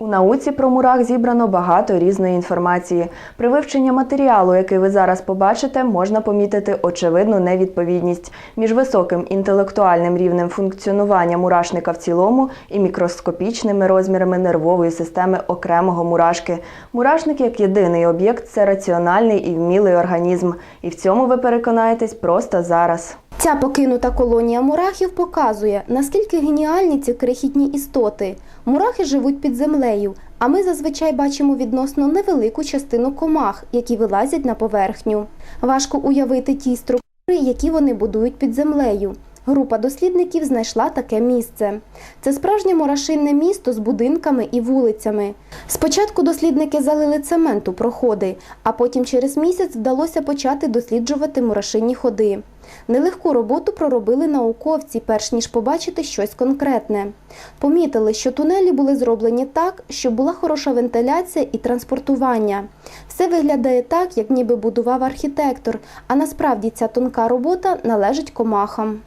У науці про мурах зібрано багато різної інформації. При вивченні матеріалу, який ви зараз побачите, можна помітити очевидну невідповідність між високим інтелектуальним рівнем функціонування мурашника в цілому і мікроскопічними розмірами нервової системи окремого мурашки. Мурашник як єдиний об'єкт це раціональний і вмілий організм. І в цьому ви переконаєтесь просто зараз. Ця покинута колонія мурахів показує, наскільки геніальні ці крихітні істоти. Мурахи живуть під землею, а ми зазвичай бачимо відносно невелику частину комах, які вилазять на поверхню. Важко уявити ті структури, які вони будують під землею. Група дослідників знайшла таке місце. Це справжнє мурашинне місто з будинками і вулицями. Спочатку дослідники залили цемент у проходи, а потім через місяць вдалося почати досліджувати мурашинні ходи. Нелегку роботу проробили науковці, перш ніж побачити щось конкретне. Помітили, що тунелі були зроблені так, щоб була хороша вентиляція і транспортування. Все виглядає так, як ніби будував архітектор, а насправді ця тонка робота належить комахам.